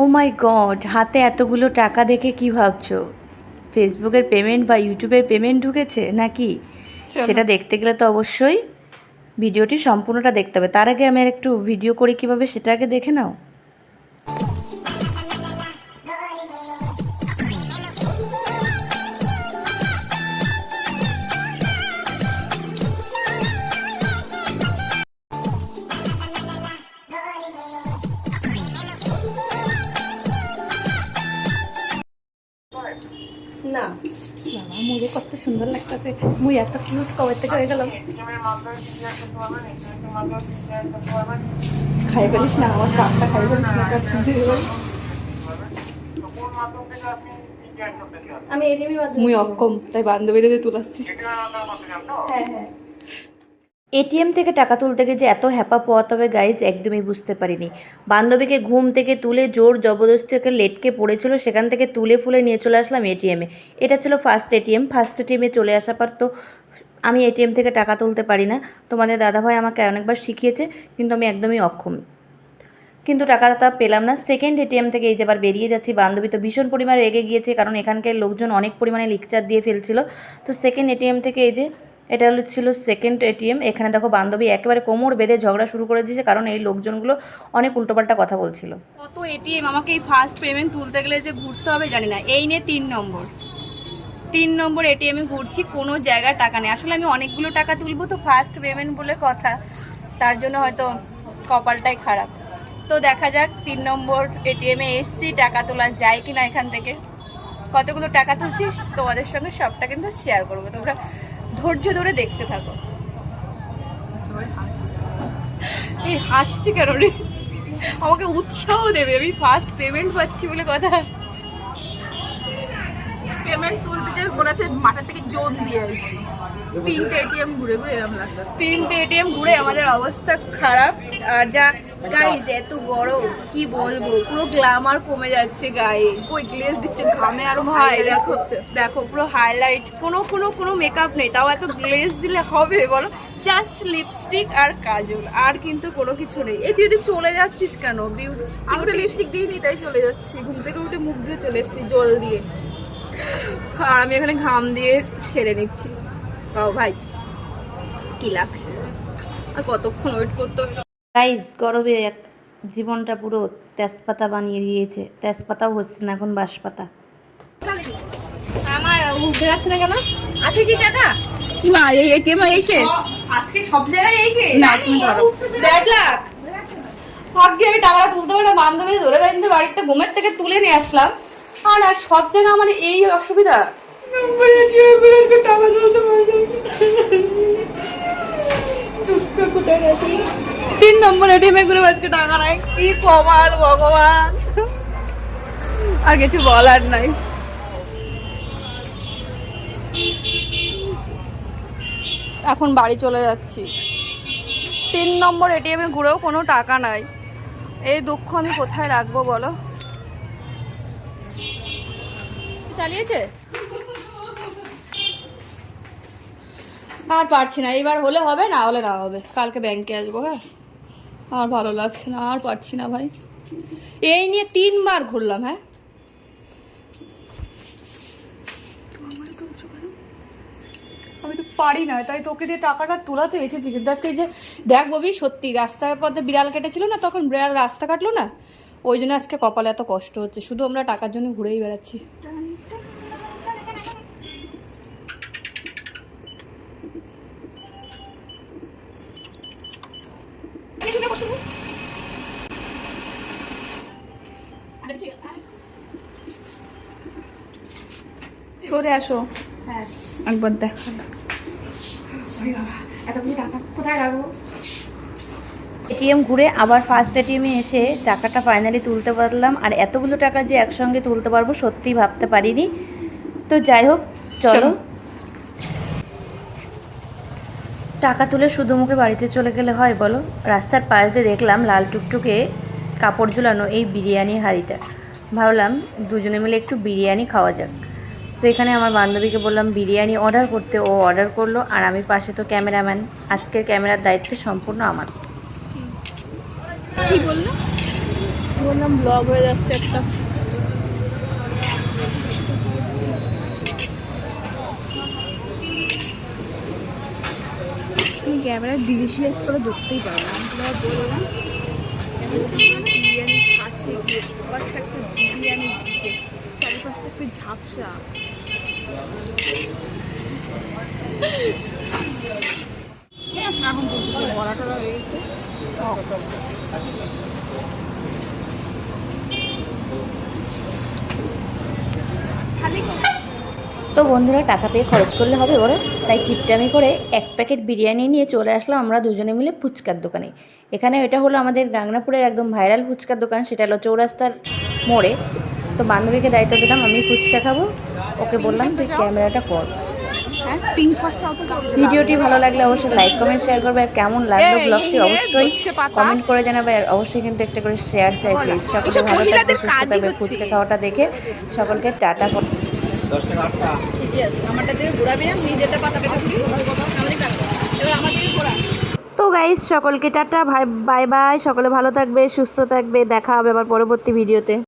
ও মাই god হাতে এতগুলো টাকা দেখে কি ভাবছ? ফেসবুকের পেমেন্ট বা ইউটিউবের পেমেন্ট ঢুকেছে নাকি? সেটা দেখতে গেলে তো অবশ্যই ভিডিওটি সম্পূর্ণটা দেখতে হবে। তার আগে আমি আর একটু ভিডিও করি কীভাবে সেটা আগে দেখে নাও। বাবা মুড়ে কত সুন্দর লাগতেছে। মুই এত কিউট কবে থেকে হয়ে গেলাম। খাই পারিস না আমার কাপটা খাই পারিস না। আমি এটিএমের মাধ্যমে মুই অক্ষম তাই বান্ধবীদের তুলাচ্ছি। হ্যাঁ হ্যাঁ। এটিএম থেকে টাকা তুলতে গিয়ে যে এত হ্যাপা পোয়াতে হবে গাইজ একদমই বুঝতে পারিনি। বান্ধবীকে ঘুম থেকে তুলে জোর জবরদস্তি ওকে লেটকে পড়েছিল, সেখান থেকে তুলে ফুলে নিয়ে চলে আসলাম এটিএমে এটা ছিল ফার্স্ট এটিএম ফার্স্ট এটিএমে চলে আসার পর তো আমি এটিএম থেকে টাকা তুলতে পারি না। তোমাদের দাদাভাই আমাকে অনেকবার শিখিয়েছে, কিন্তু আমি একদমই অক্ষম। কিন্তু টাকাটা পেলাম না। সেকেন্ড এটিএম থেকে এই যে আবার বেরিয়ে যাচ্ছি, বান্ধবী তো ভীষণ পরিমাণে রেগে গিয়েছে, কারণ এখানকার লোকজন অনেক পরিমাণে লিকচার দিয়ে ফেলছিল। তো সেকেন্ড এটিএম থেকে এই যে এটা হলো ছিল সেকেন্ড এটিএম এখানে দেখো বান্ধবী একেবারে কোমর বেঁধে ঝগড়া শুরু করে দিয়েছে, কারণ এই লোকজনগুলো অনেক উল্টোপাল্টা কথা বলছিল। কত এটিএম আমাকে এই ফার্স্ট পেমেন্ট তুলতে গেলে যে ঘুরতে হবে, জানি না। এই নিয়ে তিন নম্বর। তিন নম্বর এটিএমে ঘুরছি, কোনো জায়গায় টাকা নেই। আসলে আমি অনেকগুলো টাকা তুলবো তো ফার্স্ট পেমেন্ট বলে কথা। তার জন্য হয়তো কপালটাই খারাপ। তো দেখা যাক, তিন নম্বর এটিএমে এসছি, টাকা তোলা যায় কি না এখান থেকে। কতগুলো টাকা তুলছিস? তোমাদের সঙ্গে সবটা কিন্তু শেয়ার করব। তোমরা ধৈর্য ধরে দেখতে থাকো। এই হাসছি কেন রে? আমাকে উৎসাহ দেবে, আমি ফার্স্ট পেমেন্ট পাচ্ছি বলে কথা। পেমেন্ট তুলতে যে ঘোরাচ্ছে মাঠের থেকে জোন দিয়ে আসছি তিনটে এটিএম ঘুরে ঘুরে এরকম লাগতো তিনটে এটিএম ঘুরে আমাদের অবস্থা খারাপ। আর যা গাইজ এত গরম কি বলব? পুরো গ্ল্যামার কমে যাচ্ছে গাইজ ওই গ্লেজ দিচ্ছে ঘামে আরও ভাই দেখো হচ্ছে। দেখো পুরো হাইলাইট কোনো কোনো কোনো মেকআপ নেই তাও এত গ্লেজ দিলে হবে বলো? জাস্ট লিপস্টিক আর কাজল আর কিন্তু কোনো কিছু নেই। এই তুই চলে যাচ্ছিস কেন? বিউটি আমি তো লিপস্টিক দিইনি তাই চলে যাচ্ছি। ঘুম থেকে উঠে মুখ ধুয়ে চলে এসেছি জল দিয়ে। আর আমি এখানে ঘাম দিয়ে সেরে নিচ্ছি। ভাই কি লাগছে? আর কতক্ষণ ওয়েট করতে হবে? গাইজ গরমে এক জীবনটা পুরো তেজপাতা বানিয়ে দিয়েছে। তেজপাতাও হচ্ছে না এখন বাঁশপাতা। আমার বেরাচ্ছে না কেন? আছে কি টাকা কি মা এই এটিএম এই কেস আজকে সব জায়গায় এই কে না তুমি ধরো। ব্যাড লাক ভাগ্যে আমি টাকাটা তুলতে পারি না বান্ধবী ধরে বেঁধে বাড়িতে ঘুমের থেকে তুলে নিয়ে আসলাম। আর আর সব জায়গায় আমার এই অসুবিধা। তিন নম্বর এটিএম এ আজকে টাকা নাই। কি কমাল ভগবান। আর কিছু বলার নাই। এখন বাড়ি চলে যাচ্ছি। তিন নম্বর এটিএমে ঘুরেও কোনো টাকা নাই। এই দুঃখ আমি কোথায় রাখব বলো? চালিয়েছে? আর পারছি না, এইবার হলে হবে, না হলে না হবে। কালকে ব্যাংকে আসব হ্যাঁ? আর ভালো লাগছে না, আর পারছি না ভাই। এই নিয়ে তিনবার ঘুরলাম হ্যাঁ? আমি তো পারি না, তাই তোকে দিয়ে টাকাটা তোলাতে এসেছি, কিন্তু আজকে যে দেখ ববি, সত্যি রাস্তার পথে বিড়াল কেটেছিল না, তখন বিড়াল রাস্তা কাটলো না? ওই জন্য আজকে কপালে এত কষ্ট হচ্ছে, শুধু আমরা টাকার জন্য ঘুরেই বেড়াচ্ছি। সরে আসো। হ্যাঁ। একবার দেখা। কোথায় রাখব? এটিএম ঘুরে আবার ফার্স্ট এটিএমে এসে টাকাটা ফাইনালি তুলতে পারলাম। আর এতগুলো টাকা যে একসঙ্গে তুলতে পারব সত্যিই ভাবতে পারিনি। তো যাই হোক চলো। টাকা তুলে শুধু মুখে বাড়িতে চলে গেলে হয় বলো? রাস্তার পাশ দিয়ে দেখলাম লাল টুকটুকে কাপড় ঝুলানো এই বিরিয়ানির হাঁড়িটা। ভাবলাম দুজনে মিলে একটু বিরিয়ানি খাওয়া যাক। তো এখানে আমার বান্ধবীকে বললাম, বিরিয়ানি অর্ডার করতে, ও অর্ডার করল, আর আমি পাশে তো ক্যামেরাম্যান আজকের ক্যামেরার দায়িত্ব সম্পূর্ণ আমার। কি বলল? বললাম ব্লগ হয়ে যাচ্ছে একটা। তুমি ক্যামেরা ডিলিশিয়াস করে দেখতেই পারো না। তোমরা বলো না বিরিয়ানি আছে ব্রেকফাস্ট একটা বিরিয়ানি একটু ঝাপসা। তো বন্ধুরা, টাকা পেয়ে খরচ করলে হবে ওরা তাই কিপটামি করে এক প্যাকেট বিরিয়ানি নিয়ে চলে আসলাম আমরা দুজনে মিলে ফুচকার দোকানে। এখানে এটা হলো আমাদের গাংনাপুরের একদম ভাইরাল ফুচকার দোকান, সেটা হলো চৌরাস্তার মোড়ে। তো বান্ধবীকে দায়িত্ব দিলাম আমি ফুচকা খাব। ওকে বললাম তুই ক্যামেরাটা কর। হ্যাঁ ভিডিওটি ভালো লাগলে অবশ্যই লাইক কমেন্ট শেয়ার করবে। আর কেমন লাগল ব্লগটি অবশ্যই কমেন্ট করে জানাবে। আর অবশ্যই কিন্তু একটা করে শেয়ার চাই প্লিজ সকলে ভালো থাকবে সুস্থ থাকবে ফুচকা খাওয়াটা দেখে। সকলকে টাটা কর। আমারটা দিয়ে ঘোরাবি না নিজেরটা পাতা পেতে দিবি আমাদের কাজ এবার আমার দিকে ঘোরা তো গাইস সকলকে টাটা ভাই বাই বাই সকলে ভালো থাকবে সুস্থ থাকবে। দেখা হবে আবার পরবর্তী ভিডিওতে